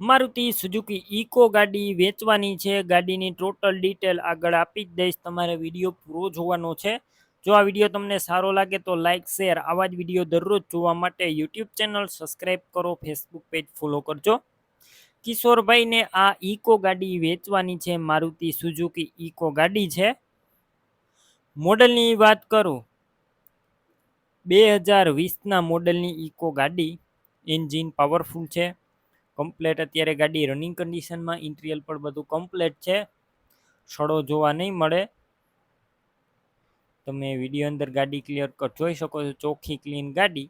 Maruti Suzuki eco ગાડી વેચવાની છે. ગાડીની ટોટલ ડિટેલ આગળ આપી જ દઈશ. તમારે વીડિયો પૂરો જોવાનો છે. જો આ વીડિયો તમને સારો લાગે તો લાઇક શેર, આવા જ વીડિયો દરરોજ જોવા માટે યુટ્યુબ ચેનલ સબસ્ક્રાઈબ કરો, ફેસબુક પેજ ફોલો કરજો. કિશોરભાઈને આ ઇકો ગાડી વેચવાની છે. મારુતિ સુઝુકી ઇકો ગાડી છે. મોડલની વાત કરું. બે હજાર વીસના મોડલની ઇકો ગાડી. એન્જિન પાવરફુલ છે. કમ્પ્લેટ અત્યારે ગાડી રનિંગ કન્ડિશનમાં ઇન્ટિરિયલ પણ બધું કમ્પ્લેટ છે. સડો જોવા નહીં મળે. તમે વીડિયો અંદર ગાડી ક્લિયર જોઈ શકો છો, ચોખ્ખી ક્લીન ગાડી.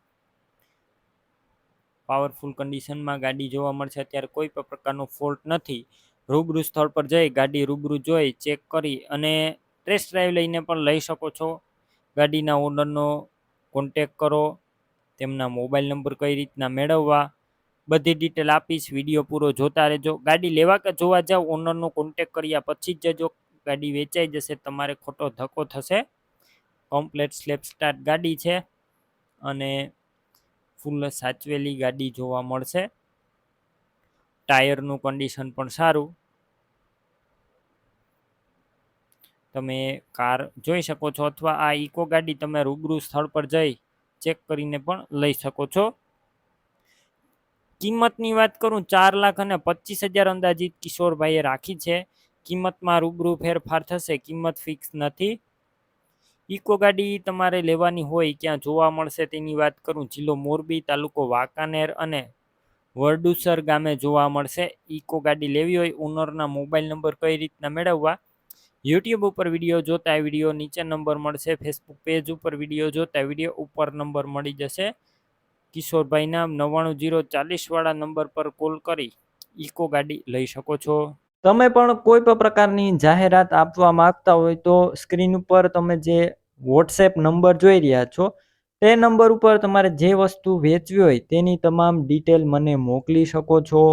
પાવરફુલ કન્ડિશનમાં ગાડી જોવા મળશે. અત્યારે કોઈ પણ પ્રકારનો ફોલ્ટ નથી. રૂબરૂ સ્થળ પર જઈ ગાડી રૂબરૂ જોઈ ચેક કરી અને ટેસ્ટ ડ્રાઈવ લઈને પણ લઈ શકો છો. ગાડીના ઓનરનો કોન્ટેક કરો. તેમના મોબાઈલ નંબર કઈ રીતના મેળવવા. બધી ડિટેલ આપીશ વીડિયો પૂરો જોતા રહેજો. ગાડી લેવા કે જોવા જાવ ઓનરનો કોન્ટેક કર્યા પછી જ જજો. ગાડી વેચાઈ જશે, તમારે ખોટો ધક્કો થશે. કમ્પ્લેટ સ્લેપ સ્ટાર્ટ ગાડી છે અને ફૂલ સાચવેલી ગાડી જોવા મળશે. ટાયરનું કન્ડિશન પણ સારું. તમે કાર જોઈ શકો છો અથવા આ ઇકો ગાડી તમે રૂબરૂ સ્થળ પર જઈ ચેક કરીને પણ લઈ શકો છો. કિંમતની વાત કરું, ચાર લાખ અને પચીસ હજાર અંદાજિત કિશોરભાઈએ રાખી છે. કિંમતમાં રૂબરૂ ફેરફાર થશે, કિંમત ફિક્સ નથી. ઇકો ગાડી તમારે લેવાની હોય, ક્યાં જોવા મળશે તેની વાત કરું. જિલ્લો મોરબી, તાલુકો વાંકાનેર અને વરડુસર ગામે જોવા મળશે. ઇકો ગાડી લેવી હોય, ઓનરના મોબાઈલ નંબર કઈ રીતના મેળવવા? યુટ્યુબ ઉપર વીડિયો જોતા વીડિયો નીચે નંબર મળશે. ફેસબુક પેજ ઉપર વીડિયો જોતા વીડિયો ઉપર નંબર મળી જશે. કિશોરભાઈના નવ્વાણું જીરો ચાલીસવાળા નંબર પર કોલ કરી ઇકો ગાડી લઈ શકો છો. તમે પણ કોઈ પણ પ્રકારની જાહેરાત આપવા માંગતા હોય તો સ્ક્રીન ઉપર તમે જે વોટ્સએપ નંબર જોઈ રહ્યા છો, તે નંબર ઉપર તમારે જે વસ્તુ વેચવી હોય તેની તમામ ડિટેલ મને મોકલી શકો છો.